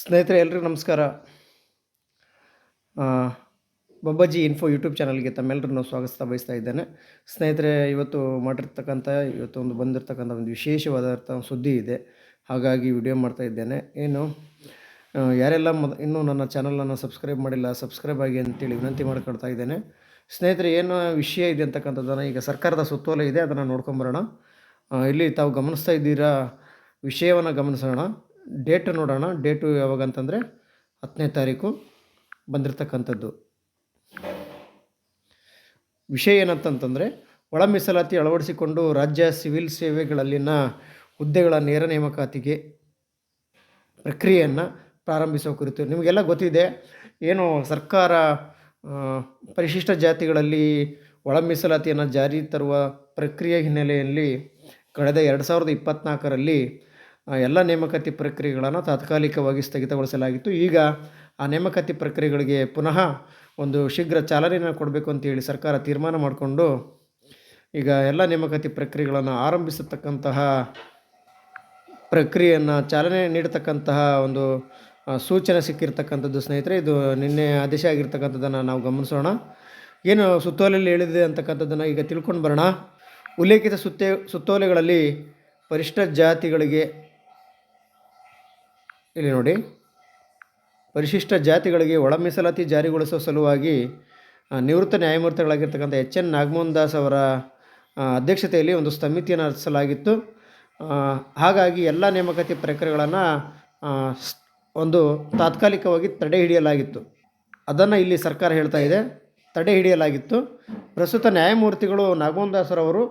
ಸ್ನೇಹಿತರೆ, ಎಲ್ರಿಗೂ ನಮಸ್ಕಾರ. ಬಬ್ಬಾಜಿ ಇನ್ಫೋ ಯೂಟ್ಯೂಬ್ ಚಾನಲ್ಗೆ ತಮ್ಮೆಲ್ಲರನ್ನು ಸ್ವಾಗತ ಬಯಸ್ತಾ ಇದ್ದೇನೆ. ಸ್ನೇಹಿತರೆ, ಇವತ್ತು ಮಾಡಿರ್ತಕ್ಕಂಥ, ಇವತ್ತು ಒಂದು ಬಂದಿರತಕ್ಕಂಥ ಒಂದು ವಿಶೇಷವಾದಂಥ ಸುದ್ದಿ ಇದೆ. ಹಾಗಾಗಿ ವಿಡಿಯೋ ಮಾಡ್ತಾ ಇದ್ದೇನೆ. ಏನು ಯಾರೆಲ್ಲ ಮೊದ ಇನ್ನೂ ನನ್ನ ಚಾನಲನ್ನು ಸಬ್ಸ್ಕ್ರೈಬ್ ಮಾಡಿಲ್ಲ ಸಬ್ಸ್ಕ್ರೈಬ್ ಆಗಿ ಅಂತೇಳಿ ವಿನಂತಿ ಮಾಡ್ಕೊಳ್ತಾ ಇದ್ದೇನೆ. ಸ್ನೇಹಿತರೆ, ಏನು ವಿಷಯ ಇದೆ ಅಂತಕ್ಕಂಥದ್ದನ್ನು ಈಗ ಸರ್ಕಾರದ ಸುತ್ತೋಲೆ ಇದೆ, ಅದನ್ನು ನೋಡ್ಕೊಂಬರೋಣ. ಇಲ್ಲಿ ತಾವು ಗಮನಿಸ್ತಾ ಇದ್ದೀರಾ, ವಿಷಯವನ್ನು ಗಮನಿಸೋಣ. ಡೇಟ್ ನೋಡೋಣ. ಡೇಟು ಯಾವಾಗ ಅಂತಂದರೆ ಹತ್ತನೇ ತಾರೀಕು ಬಂದಿರತಕ್ಕಂಥದ್ದು. ವಿಷಯ ಏನಂತಂತಂದರೆ, ಒಳ ಮೀಸಲಾತಿ ಅಳವಡಿಸಿಕೊಂಡು ರಾಜ್ಯ ಸಿವಿಲ್ ಸೇವೆಗಳಲ್ಲಿನ ಹುದ್ದೆಗಳ ನೇರ ನೇಮಕಾತಿಗೆ ಪ್ರಕ್ರಿಯೆಯನ್ನು ಪ್ರಾರಂಭಿಸುವ ಕುರಿತು ನಿಮಗೆಲ್ಲ ಗೊತ್ತಿದೆ. ಏನು ಸರ್ಕಾರ ಪರಿಶಿಷ್ಟ ಜಾತಿಗಳಲ್ಲಿ ಒಳ ಮೀಸಲಾತಿಯನ್ನು ಜಾರಿ ತರುವ ಪ್ರಕ್ರಿಯೆ ಹಿನ್ನೆಲೆಯಲ್ಲಿ ಕಳೆದ ಎರಡು ಸಾವಿರದ ಇಪ್ಪತ್ತ್ನಾಲ್ಕರಲ್ಲಿ ಎಲ್ಲ ನೇಮಕಾತಿ ಪ್ರಕ್ರಿಯೆಗಳನ್ನು ತಾತ್ಕಾಲಿಕವಾಗಿ ಸ್ಥಗಿತಗೊಳಿಸಲಾಗಿತ್ತು. ಈಗ ಆ ನೇಮಕಾತಿ ಪ್ರಕ್ರಿಯೆಗಳಿಗೆ ಪುನಃ ಒಂದು ಶೀಘ್ರ ಚಾಲನೆಯನ್ನು ಕೊಡಬೇಕು ಅಂತೇಳಿ ಸರ್ಕಾರ ತೀರ್ಮಾನ ಮಾಡಿಕೊಂಡು ಈಗ ಎಲ್ಲ ನೇಮಕಾತಿ ಪ್ರಕ್ರಿಯೆಗಳನ್ನು ಆರಂಭಿಸತಕ್ಕಂತಹ ಪ್ರಕ್ರಿಯೆಯನ್ನು ಚಾಲನೆ ನೀಡತಕ್ಕಂತಹ ಒಂದು ಸೂಚನೆ ಸಿಕ್ಕಿರ್ತಕ್ಕಂಥದ್ದು ಸ್ನೇಹಿತರೆ, ಇದು ನಿನ್ನೆ ಆದೇಶ ಆಗಿರ್ತಕ್ಕಂಥದ್ದನ್ನು ನಾವು ಗಮನಿಸೋಣ. ಏನು ಸುತ್ತೋಲೆಯಲ್ಲಿ ಹೇಳಿದೆ ಅಂತಕ್ಕಂಥದ್ದನ್ನು ಈಗ ತಿಳ್ಕೊಂಡು ಬರೋಣ. ಉಲ್ಲೇಖಿತ ಸುತ್ತೆ, ಸುತ್ತೋಲೆಗಳಲ್ಲಿ ಪರಿಷ್ಠ ಜಾತಿಗಳಿಗೆ ಇಲ್ಲಿ ನೋಡಿ. ಪರಿಶಿಷ್ಟ ಜಾತಿಗಳಿಗೆ ಒಳ ಮೀಸಲಾತಿ ಜಾರಿಗೊಳಿಸುವ ಸಲುವಾಗಿ ನಿವೃತ್ತ ನ್ಯಾಯಮೂರ್ತಿಗಳಾಗಿರ್ತಕ್ಕಂಥ ಎಚ್ ಎನ್ ನಾಗಮೋಹನ್ ದಾಸ್ ಅವರ ಅಧ್ಯಕ್ಷತೆಯಲ್ಲಿ ಒಂದು ಸಮಿತಿಯನ್ನು ರಚಿಸಲಾಗಿತ್ತು. ಹಾಗಾಗಿ ಎಲ್ಲ ನೇಮಕಾತಿ ಪ್ರಕ್ರಿಯೆಗಳನ್ನು ಒಂದು ತಾತ್ಕಾಲಿಕವಾಗಿ ತಡೆ ಹಿಡಿಯಲಾಗಿತ್ತು. ಅದನ್ನು ಇಲ್ಲಿ ಸರ್ಕಾರ ಹೇಳ್ತಾ ಇದೆ. ತಡೆ ಹಿಡಿಯಲಾಗಿತ್ತು. ಪ್ರಸ್ತುತ ನ್ಯಾಯಮೂರ್ತಿಗಳು ನಾಗಮೋಹನ್ ದಾಸರವರು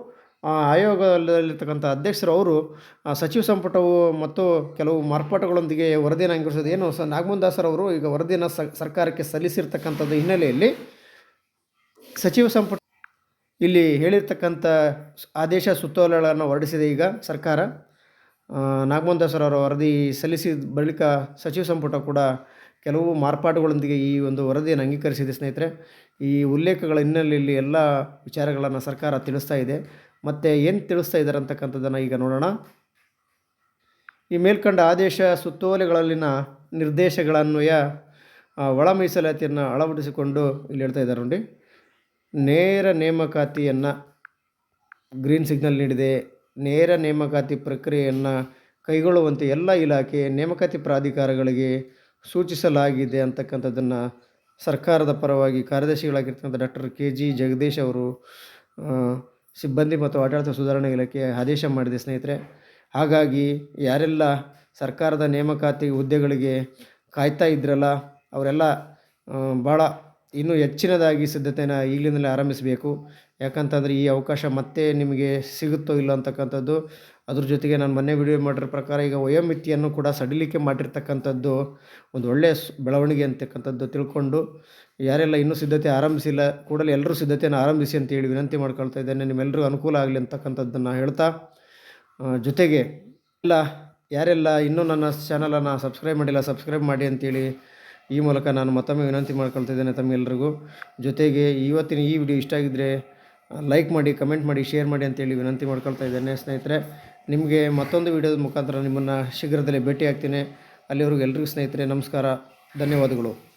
ಆ, ಆಯೋಗದಲ್ಲಿರ್ತಕ್ಕಂಥ ಅಧ್ಯಕ್ಷರು ಅವರು ಸಚಿವ ಸಂಪುಟವು ಮತ್ತು ಕೆಲವು ಮಾರ್ಪಾಟುಗಳೊಂದಿಗೆ ವರದಿಯನ್ನು ಅಂಗೀಕರಿಸೋದು ಏನು? ಸ ನಾಗಮೋಹನ್ ಈಗ ವರದಿಯನ್ನು ಸರ್ಕಾರಕ್ಕೆ ಸಲ್ಲಿಸಿರ್ತಕ್ಕಂಥದ್ದು ಹಿನ್ನೆಲೆಯಲ್ಲಿ ಸಚಿವ ಸಂಪುಟ ಇಲ್ಲಿ ಹೇಳಿರ್ತಕ್ಕಂಥ ಆದೇಶ ಸುತ್ತೋಲೆಗಳನ್ನು ಹೊರಡಿಸಿದೆ ಈಗ ಸರ್ಕಾರ. ನಾಗಮೋಹನ್ ದಾಸರವರ ವರದಿ ಸಲ್ಲಿಸಿದ ಬಳಿಕ ಸಚಿವ ಸಂಪುಟ ಕೂಡ ಕೆಲವು ಮಾರ್ಪಾಟುಗಳೊಂದಿಗೆ ಈ ಒಂದು ವರದಿಯನ್ನು ಅಂಗೀಕರಿಸಿದೆ ಸ್ನೇಹಿತರೆ. ಈ ಉಲ್ಲೇಖಗಳ ಹಿನ್ನೆಲೆಯಲ್ಲಿ ಎಲ್ಲ ವಿಚಾರಗಳನ್ನು ಸರ್ಕಾರ ತಿಳಿಸ್ತಾ ಇದೆ. ಮತ್ತು ಏನು ತಿಳಿಸ್ತಾ ಇದ್ದಾರೆ ಅಂತಕ್ಕಂಥದ್ದನ್ನು ಈಗ ನೋಡೋಣ. ಈ ಮೇಲ್ಕಂಡ ಆದೇಶ ಸುತ್ತೋಲೆಗಳಲ್ಲಿನ ನಿರ್ದೇಶಗಳನ್ವಯ ಒಳ ಮೀಸಲಾತಿಯನ್ನು ಅಳವಡಿಸಿಕೊಂಡು ಇಲ್ಲಿ ಹೇಳ್ತಾ ಇದ್ದಾರೆ ನೋಡಿ. ನೇರ ನೇಮಕಾತಿಯನ್ನು ಗ್ರೀನ್ ಸಿಗ್ನಲ್ ನೀಡಿದೆ. ನೇರ ನೇಮಕಾತಿ ಪ್ರಕ್ರಿಯೆಯನ್ನು ಕೈಗೊಳ್ಳುವಂತೆ ಎಲ್ಲ ಇಲಾಖೆ ನೇಮಕಾತಿ ಪ್ರಾಧಿಕಾರಗಳಿಗೆ ಸೂಚಿಸಲಾಗಿದೆ ಅಂತಕ್ಕಂಥದ್ದನ್ನು ಸರ್ಕಾರದ ಪರವಾಗಿ ಕಾರ್ಯದರ್ಶಿಗಳಾಗಿರ್ತಕ್ಕಂಥ ಡಾಕ್ಟರ್ ಕೆ ಜಿ ಜಗದೀಶ್ ಅವರು ಸಿಬ್ಬಂದಿ ಮತ್ತು ಆಡಳಿತ ಸುಧಾರಣೆ ಇಲಾಖೆ ಆದೇಶ ಮಾಡಿದೆ ಸ್ನೇಹಿತರೆ. ಹಾಗಾಗಿ ಯಾರೆಲ್ಲ ಸರ್ಕಾರದ ನೇಮಕಾತಿ ಹುದ್ದೆಗಳಿಗೆ ಕಾಯ್ತಾ ಇದ್ರಲ್ಲ, ಅವರೆಲ್ಲ ಭಾಳ ಇನ್ನೂ ಹೆಚ್ಚಿನದಾಗಿ ಸಿದ್ಧತೆಯನ್ನು ಈಗಲಿಂದಲೇ ಆರಂಭಿಸಬೇಕು. ಯಾಕಂತಂದರೆ ಈ ಅವಕಾಶ ಮತ್ತೆ ನಿಮಗೆ ಸಿಗುತ್ತೋ ಇಲ್ಲ ಅಂತಕ್ಕಂಥದ್ದು, ಅದ್ರ ಜೊತೆಗೆ ನಾನು ಮೊನ್ನೆ ವಿಡಿಯೋ ಮಾಡಿರೋ ಪ್ರಕಾರ ಈಗ ವಯೋಮಿತಿಯನ್ನು ಕೂಡ ಸಡಿಲಿಕೆ ಮಾಡಿರ್ತಕ್ಕಂಥದ್ದು ಒಂದು ಒಳ್ಳೆಯ ಬೆಳವಣಿಗೆ ಅಂತಕ್ಕಂಥದ್ದು ತಿಳ್ಕೊಂಡು, ಯಾರೆಲ್ಲ ಇನ್ನೂ ಸಿದ್ಧತೆ ಆರಂಭಿಸಿಲ್ಲ, ಕೂಡಲೇ ಎಲ್ಲರೂ ಸಿದ್ಧತೆಯನ್ನು ಆರಂಭಿಸಿ ಅಂತೇಳಿ ವಿನಂತಿ ಮಾಡ್ಕೊಳ್ತಾ ಇದ್ದೇನೆ. ನಿಮ್ಮೆಲ್ಲರಿಗೂ ಅನುಕೂಲ ಆಗಲಿ ಅಂತಕ್ಕಂಥದ್ದನ್ನು ಹೇಳ್ತಾ ಜೊತೆಗೆ ಎಲ್ಲ, ಯಾರೆಲ್ಲ ಇನ್ನೂ ನನ್ನ ಚಾನಲನ್ನು ಸಬ್ಸ್ಕ್ರೈಬ್ ಮಾಡಿಲ್ಲ ಸಬ್ಸ್ಕ್ರೈಬ್ ಮಾಡಿ ಅಂತೇಳಿ ಈ ಮೂಲಕ ನಾನು ಮತ್ತೊಮ್ಮೆ ವಿನಂತಿ ಮಾಡ್ಕೊಳ್ತಿದ್ದೇನೆ ತಮ್ಮೆಲ್ಲರಿಗೂ ಜೊತೆಗೆ ಇವತ್ತಿನ ಈ ವಿಡಿಯೋ ಇಷ್ಟ ಆಗಿದ್ದರೆ ಲೈಕ್ ಮಾಡಿ ಕಮೆಂಟ್ ಮಾಡಿ ಶೇರ್ ಮಾಡಿ ಅಂತೇಳಿ ವಿನಂತಿ ಮಾಡ್ಕೊಳ್ತಾ ಇದ್ದೇನೆ ಸ್ನೇಹಿತರೆ. ನಿಮಗೆ ಮತ್ತೊಂದು ವಿಡಿಯೋದ ಮುಖಾಂತರ ನಿಮ್ಮನ್ನು ಶೀಘ್ರದಲ್ಲೇ ಭೇಟಿ ಆಗ್ತೀನಿ ಅಲ್ಲಿವರೆಗೂ ಎಲ್ರಿಗೂ ಸ್ನೇಹಿತರೆ, ನಮಸ್ಕಾರ. ಧನ್ಯವಾದಗಳು.